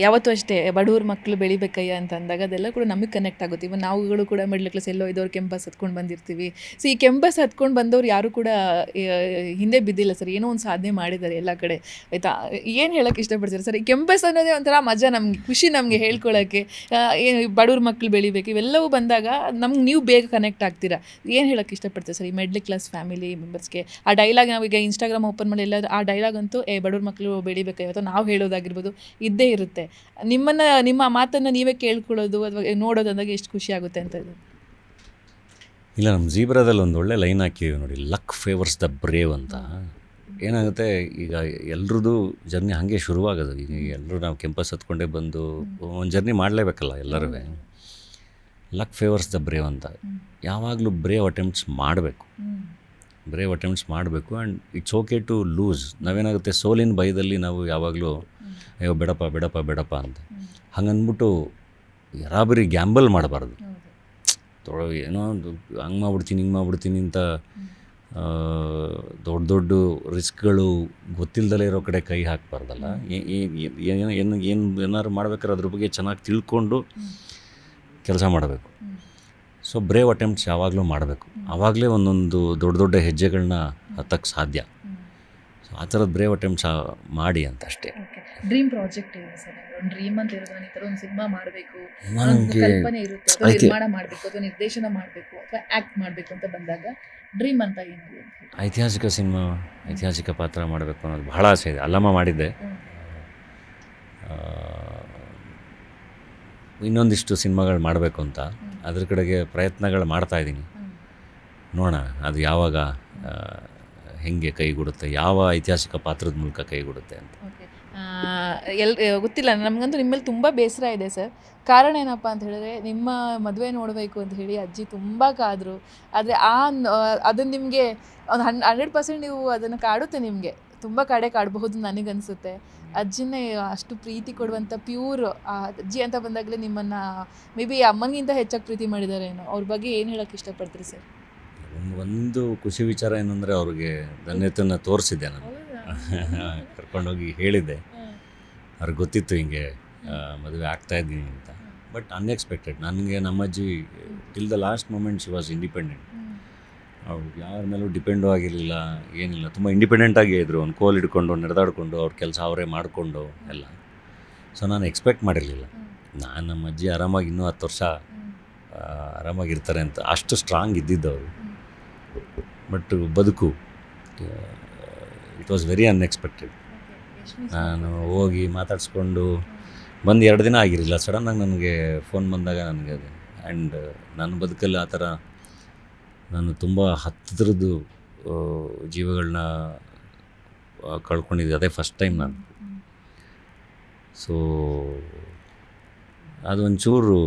ಯಾವತ್ತೂ ಅಷ್ಟೇ ಬಡವ್ರ ಮಕ್ಕಳು ಬೆಳಿಬೇಕಯ್ಯ ಅಂತ ಅಂದಾಗ ಅದೆಲ್ಲ ಕೂಡ ನಮಗೆ ಕನೆಕ್ಟ್ ಆಗುತ್ತೆ. ಇವಾಗ ನಾವುಗಳು ಕೂಡ ಮಿಡ್ಲ್ ಕ್ಲಾಸ್ ಎಲ್ಲೋ ಇದ್ದವ್ರು ಕೆಂಪಸ್ ಹತ್ಕೊಂಡು ಬಂದಿರ್ತೀವಿ. ಸೊ ಈ ಕೆಂಪಸ್ ಹತ್ಕೊಂಡು ಬಂದವ್ರು ಯಾರು ಕೂಡ ಹಿಂದೆ ಬಿದ್ದಿಲ್ಲ ಸರ್. ಏನೋ ಒಂದು ಸಾಧನೆ ಮಾಡಿದ್ದಾರೆ ಎಲ್ಲ ಕಡೆ. ಆಯಿತಾ? ಏನು ಹೇಳೋಕ್ಕೆ ಇಷ್ಟಪಡ್ತೀರಾ ಸರ್? ಈ ಕೆಂಪಸ್ ಅನ್ನೋದೇ ಒಂಥರ ಮಜಾ ನಮಗೆ, ಖುಷಿ ನಮಗೆ ಹೇಳ್ಕೊಳ್ಳೋಕ್ಕೆ ಏನು ಬಡವ್ರ ಮಕ್ಕಳು ಬೆಳಿಬೇಕು. ಇವೆಲ್ಲವೂ ಬಂದಾಗ ನಮ್ಗೆ ನೀವು ಬೇಗ ಕನೆಕ್ಟ್ ಆಗ್ತೀರಾ? ಏನು ಹೇಳೋಕ್ಕೆ ಇಷ್ಟಪಡ್ತೀರಾ ಸರ್ ಈ ಮಿಡ್ಲ್ ಕ್ಲಾಸ್ ಫ್ಯಾಮಿಲಿ ಮೆಂಬರ್ಸ್ಗೆ ಆ ಡೈಲಾಗ್ ನಾವೀಗ ಇನ್ಸ್ಟಾಗ್ರಾಮ್ ಓಪನ್ ಮಾಡಿ ಎಲ್ಲ ಆ ಡೈಲಾಗ್ ಅಂತೂ, ಏ, ಬಡವ್ರ ಮಕ್ಕಳು ಬೆಳಿಬೇಕು ಅಥವಾ ನಾವು ಹೇಳೋದಾಗಿರ್ಬೋದು, ಇದ್ದೇ ಇರುತ್ತೆ. ನಿಮ್ಮನ್ನು, ನಿಮ್ಮ ಮಾತನ್ನು ನೀವೇ ಕೇಳ್ಕೊಳ್ಳೋದು ಅಥವಾ ನೋಡೋದು ಅಂದಾಗ ಎಷ್ಟು ಖುಷಿ ಆಗುತ್ತೆ ಅಂತ ಇಲ್ಲ, ನಮ್ಮ ಜೀಬ್ರಾದಲ್ಲಿ ಒಂದು ಒಳ್ಳೆ ಲೈನ್ ಹಾಕಿದ್ದೀವಿ ನೋಡಿ ಲಕ್ ಫೇವರ್ಸ್ ದ ಬ್ರೇವ್ ಅಂತ. ಏನಾಗುತ್ತೆ, ಈಗ ಎಲ್ರದ್ದು ಜರ್ನಿ ಹಾಗೆ ಶುರುವಾಗೋದು. ಈಗ ಎಲ್ಲರೂ ನಾವು ಕೆಂಪಸ್ ಹತ್ಕೊಂಡೇ ಬಂದು ಒಂದು ಜರ್ನಿ ಮಾಡಲೇಬೇಕಲ್ಲ ಎಲ್ಲರೂ ಲಕ್ ಫೇವರ್ಸ್ ದ ಬ್ರೇವ್ ಅಂತ. ಯಾವಾಗಲೂ ಬ್ರೇವ್ ಅಟೆಂಪ್ಟ್ಸ್ ಮಾಡಬೇಕು. ಬ್ರೇವ್ ಅಟೆಂಪ್ಟ್ಸ್ ಮಾಡಬೇಕು. And it's okay to lose ನಾವೇನಾಗುತ್ತೆ, ಸೋಲಿನ ಭಯದಲ್ಲಿ ನಾವು ಯಾವಾಗಲೂ ಅಯ್ಯೋ, ಬೇಡಪ್ಪ ಬೇಡಪ್ಪ ಬೇಡಪ್ಪ ಅಂತ. ಹಂಗಂದ್ಬಿಟ್ಟು ಯಾರಾಬರಿ ಗ್ಯಾಂಬಲ್ ಮಾಡಬಾರ್ದು. ತೊಳ ಏನೋ ಹಂಗೆ ಮಾಡ್ಬಿಡ್ತೀನಿ, ಹಿಂಗೆ ಮಾಡ್ಬಿಡ್ತೀನಿ ಅಂತ ದೊಡ್ಡ ದೊಡ್ಡ ರಿಸ್ಕ್ಗಳು ಗೊತ್ತಿಲ್ಲದಲೇ ಇರೋ ಕಡೆ ಕೈ ಹಾಕಬಾರ್ದಲ್ಲ. ಏನು ಏನು ಏನು, ಏನಾದ್ರು ಮಾಡ್ಬೇಕಾದ್ರೆ ಅದ್ರ ಬಗ್ಗೆ ಚೆನ್ನಾಗಿ ತಿಳ್ಕೊಂಡು ಕೆಲಸ ಮಾಡಬೇಕು. ಸೊ ಬ್ರೇವ್ ಅಟೆಂಪ್ಟ್ಸ್ ಯಾವಾಗಲೂ ಮಾಡಬೇಕು. ಆವಾಗಲೇ ಒಂದೊಂದು ದೊಡ್ಡ ದೊಡ್ಡ ಹೆಜ್ಜೆಗಳನ್ನ ಹತ್ತಕ್ಕೆ ಸಾಧ್ಯ. ಸೊ ಆ ಥರದ ಬ್ರೇವ್ ಅಟೆಂಪ್ಟ್ಸ್ ಮಾಡಿ ಅಂತ ಅಷ್ಟೇ. ಡ್ರೀಮ್ ಪ್ರಾಜೆಕ್ಟ್ ಏನು ಸರ್? ಒಂದು ಡ್ರೀಮ್ ಅಂತ ಇರೋದು ನಾನು ಈ ಥರ ಒಂದು ಸಿನಿಮಾ ಮಾಡಬೇಕು. ನನಗೆ ಕಲ್ಪನೆ ಇರುತ್ತೆ. ಅಥವಾ ನಿರ್ಮಾಣ ಮಾಡಬೇಕು ಅಥವಾ ನಿರ್ದೇಶನ ಮಾಡಬೇಕು ಅಥವಾ ಆ್ಯಕ್ಟ್ ಮಾಡಬೇಕು ಅಂತ ಬಂದಾಗ ಡ್ರೀಮ್ ಅಂತ ಏನು ಐತಿಹಾಸಿಕ ಸಿನಿಮಾ ಐತಿಹಾಸಿಕ ಪಾತ್ರ ಮಾಡಬೇಕು ಅನ್ನೋದು ಬಹಳ ಆಸೆ ಇದೆ. ಅಲ್ಲಮ್ಮ ಮಾಡಿದ್ದೆ. ಇನ್ನೊಂದಿಷ್ಟು ಸಿನಿಮಾಗಳು ಮಾಡಬೇಕು ಅಂತ. ಅದ್ರ ಕಡೆಗೆ ಪ್ರಯತ್ನಗಳು ಮಾಡ್ತಾ ಇದ್ದೀನಿ. ನೋಡೋಣ ಅದು ಯಾವಾಗ ಹೆಂಗೆ ಕೈಗೂಡುತ್ತೆ ಯಾವ ಐತಿಹಾಸಿಕ ಪಾತ್ರದ ಮೂಲಕ ಕೈಗೂಡುತ್ತೆ ಅಂತ. ಎಲ್ ಗೊತ್ತಿಲ್ಲ ನಮಗಂತೂ ನಿಮ್ಮಲ್ಲಿ ತುಂಬ ಬೇಸರ ಇದೆ ಸರ್. ಕಾರಣ ಏನಪ್ಪ ಅಂತ ಹೇಳಿದ್ರೆ ನಿಮ್ಮ ಮದುವೆ ನೋಡಬೇಕು ಅಂತ ಹೇಳಿ ಅಜ್ಜಿ ತುಂಬ ಕಾದರು. ಆದರೆ ಆ ಅದನ್ನು ನಿಮಗೆ ಒಂದು ಹನ್ ಹಂಡ್ರೆಡ್ ಪರ್ಸೆಂಟ್ ನೀವು ಅದನ್ನು ಕಾಡುತ್ತೆ ನಿಮಗೆ. ತುಂಬ ಕಡೆ ಕಾಡಬಹುದು ನನಗನ್ಸುತ್ತೆ. ಅಜ್ಜಿನೇ ಅಷ್ಟು ಪ್ರೀತಿ ಕೊಡುವಂಥ ಪ್ಯೂರ್ ಅಜ್ಜಿ ಅಂತ ಬಂದಾಗಲೇ ನಿಮ್ಮನ್ನು ಮೇ ಬಿ ಅಮ್ಮನಿಗಿಂತ ಹೆಚ್ಚಾಗಿ ಪ್ರೀತಿ ಮಾಡಿದ್ದಾರೆ ಏನೋ. ಅವ್ರ ಬಗ್ಗೆ ಏನು ಹೇಳೋಕ್ಕೆ ಇಷ್ಟಪಡ್ತೀರಿ ಸರ್? ಒಂದು ಒಂದು ಖುಷಿ ವಿಚಾರ ಏನಂದರೆ ಅವ್ರಿಗೆ ಧನ್ಯತೆಯನ್ನು ತೋರಿಸಿದ್ದೆ ನಾನು. ಕರ್ಕೊಂಡೋಗಿ ಹೇಳಿದ್ದೆ. ಅವ್ರಿಗೆ ಗೊತ್ತಿತ್ತು ಹಿಂಗೆ ಮದುವೆ ಆಗ್ತಾ ಇದ್ದೀನಿ ಅಂತ. ಬಟ್ ಅನ್ಎಕ್ಸ್ಪೆಕ್ಟೆಡ್ ನನಗೆ ನಮ್ಮಜ್ಜಿ till the last moment she was independent ಅವ್ರು ಯಾರ ಮೇಲೂ ಡಿಪೆಂಡು ಆಗಿರಲಿಲ್ಲ, ಏನಿಲ್ಲ. ತುಂಬ ಇಂಡಿಪೆಂಡೆಂಟಾಗಿ ಇದ್ದರು ಒಂದು ಕೋಲ್ ಹಿಡ್ಕೊಂಡು, ನಡೆದಾಡಿಕೊಂಡು, ಅವ್ರ ಕೆಲಸ ಅವರೇ ಮಾಡಿಕೊಂಡು ಎಲ್ಲ. ಸೊ ನಾನು ಎಕ್ಸ್ಪೆಕ್ಟ್ ಮಾಡಿರಲಿಲ್ಲ. ನಾನು ನಮ್ಮ ಅಜ್ಜಿ ಆರಾಮಾಗಿ ಇನ್ನೂ ಹತ್ತು ವರ್ಷ ಆರಾಮಾಗಿರ್ತಾರೆ ಅಂತ. ಅಷ್ಟು ಸ್ಟ್ರಾಂಗ್ ಇದ್ದಿದ್ದವರು ಬಟ್ ಬದುಕು ಇಟ್ ವಾಸ್ ವೆರಿ ಅನ್ಎಕ್ಸ್ಪೆಕ್ಟೆಡ್ ನಾನು ಹೋಗಿ ಮಾತಾಡಿಸ್ಕೊಂಡು ಬಂದು ಎರಡು ದಿನ ಆಗಿರಲಿಲ್ಲ. ಸಡನ್ನಾಗಿ ನನಗೆ ಫೋನ್ ಬಂದಾಗ ನನಗೆ ಅದು ಆ್ಯಂಡ್ ನನ್ನ ಬದುಕಲ್ಲಿ ಆ ಥರ ನಾನು ತುಂಬ ಹತ್ತಿರದ್ದು ಜೀವಗಳನ್ನ ಕಳ್ಕೊಂಡಿದ್ದೆ. ಅದೇ ಫಸ್ಟ್ ಟೈಮ್ ನಾನು. ಸೊ ಅದು ಒಂಚೂರು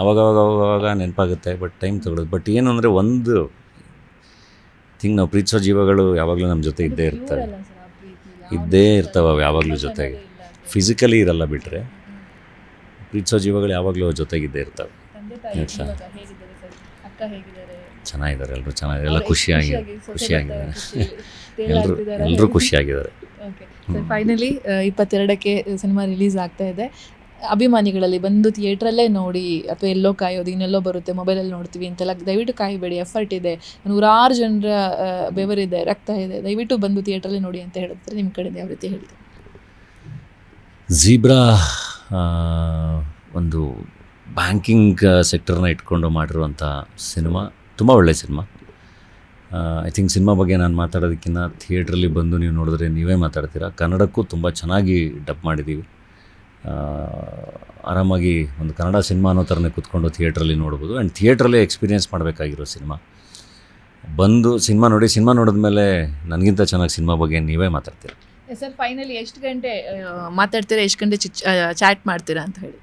ಅವಾಗವಾಗ ಅವಾಗವಾಗ ನೆನಪಾಗುತ್ತೆ ಬಟ್ ಟೈಮ್ ತಗೊಳ್ಳೋದು. ಬಟ್ ಏನು ಅಂದರೆ ಒಂದು ಥಿಂಗ್ ನಾವು ಪ್ರೀತಿಸೋ ಜೀವಗಳು ಯಾವಾಗಲೂ ನಮ್ಮ ಜೊತೆ ಇದ್ದೇ ಇರ್ತವೆ ಇದ್ದೇ ಇರ್ತವೆ ಅವು ಯಾವಾಗಲೂ ಜೊತೆಗೆ. ಫಿಸಿಕಲಿ ಇರಲ್ಲ ಬಿಟ್ಟರೆ ಪ್ರೀತಿಸೋ ಜೀವಗಳು ಯಾವಾಗಲೂ ಜೊತೆಗಿದ್ದೇ ಇರ್ತವೆ. ಆಯ್ತಾ? ಅಕ್ಕ ಹೇಗಿದ್ದಾರೆ? ಚೆನ್ನಾಗಿದ್ದಾರೆ ಎಲ್ಲರೂ ಚೆನ್ನಾಗಿದೆ ಎಲ್ಲ ಖುಷಿಯಾಗಿ ಖುಷಿಯಾಗಿದ್ದಾರೆ. ಎಲ್ಲರೂ ಎಲ್ಲರೂ ಖುಷಿಯಾಗಿದ್ದಾರೆ ಫೈನಲಿ ಇಪ್ಪತ್ತೆರಡಕ್ಕೆ ಸಿನಿಮಾ ರಿಲೀಸ್ ಆಗ್ತಾ ಇದೆ. ಅಭಿಮಾನಿಗಳಲ್ಲಿ ಬಂದು ಥಿಯೇಟ್ರಲ್ಲೇ ನೋಡಿ ಅಥವಾ ಎಲ್ಲೋ ಕಾಯೋದು, ಇನ್ನೆಲ್ಲೋ ಬರುತ್ತೆ, ಮೊಬೈಲಲ್ಲಿ ನೋಡ್ತೀವಿ ಅಂತೆಲ್ಲ, ದಯವಿಟ್ಟು ಕಾಯಬೇಡಿ, ಎಫರ್ಟ್ ಇದೆ. ನೂರಾರು ಜನರ ಬೆವರಿದೆ, ರಕ್ತ ಇದೆ. ದಯವಿಟ್ಟು ಬಂದು ಥಿಯೇಟ್ರಲ್ಲೇ ನೋಡಿ ಅಂತ ಹೇಳಿದ್ರೆ ನಿಮ್ಮ ಕಡೆಯಿಂದ ಯಾವ ರೀತಿ ಹೇಳ್ತೀವಿ ಝೀಬ್ರಾ ಒಂದು ಬ್ಯಾಂಕಿಂಗ್ ಸೆಕ್ಟರ್ನ ಇಟ್ಕೊಂಡು ಮಾಡಿರುವಂಥ ಸಿನಿಮಾ, ತುಂಬ ಒಳ್ಳೆಯ ಸಿನಿಮಾ. ಐ ಥಿಂಕ್ ಸಿನಿಮಾ ಬಗ್ಗೆ ನಾನು ಮಾತಾಡೋದಕ್ಕಿಂತ ಥಿಯೇಟ್ರಲ್ಲಿ ಬಂದು ನೀವು ನೋಡಿದ್ರೆ ನೀವೇ ಮಾತಾಡ್ತೀರಾ? ಕನ್ನಡಕ್ಕೂ ತುಂಬ ಚೆನ್ನಾಗಿ ಡಬ್ ಮಾಡಿದ್ದೀವಿ. ಆರಾಮಾಗಿ ಒಂದು ಕನ್ನಡ ಸಿನಿಮಾ ಅನ್ನೋ ಥರನೇ ಕೂತ್ಕೊಂಡು ಥಿಯೇಟ್ರಲ್ಲಿ ನೋಡ್ಬೋದು. ಆ್ಯಂಡ್ ಥಿಯೇಟ್ರಲ್ಲೇ ಎಕ್ಸ್ಪೀರಿಯೆನ್ಸ್ ಮಾಡಬೇಕಾಗಿರೋ ಸಿನಿಮಾ. ಬಂದು ಸಿನಿಮಾ ನೋಡಿ ಸಿನಿಮಾ ನೋಡಿದ್ಮೇಲೆ ನನಗಿಂತ ಚೆನ್ನಾಗಿ ಸಿನಿಮಾ ಬಗ್ಗೆ ನೀವೇ ಮಾತಾಡ್ತೀರ? ಸರ್ ಫೈನಲಿ ಎಷ್ಟು ಗಂಟೆ ಮಾತಾಡ್ತೀರಾ? ಎಷ್ಟು ಗಂಟೆ ಚಾಟ್ ಮಾಡ್ತೀರಾ ಅಂತ ಹೇಳಿ.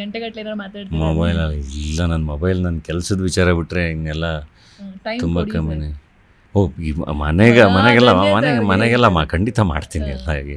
ಗಂಟೆಗಟ್ಟಲೆ ಮಾತಾಡ್ತೀರಾ? ಮೊಬೈಲ್ ಇಲ್ಲ ನನ್ನ ಮೊಬೈಲ್ ನನ್ನ ಕೆಲಸದ ವಿಚಾರ ಬಿಟ್ಟರೆ ಹಿಂಗೆಲ್ಲ ತುಂಬ ಕಮ್ಮಿನೇ ಓ ಮನೆಗೆ ಮನೆಗೆಲ್ಲ ಮನೆಗೆ ಮನೆಗೆಲ್ಲ ಮಾ ಖಂಡಿತ ಮಾಡ್ತೀನಿ ಎಲ್ಲ ಹಾಗೆ.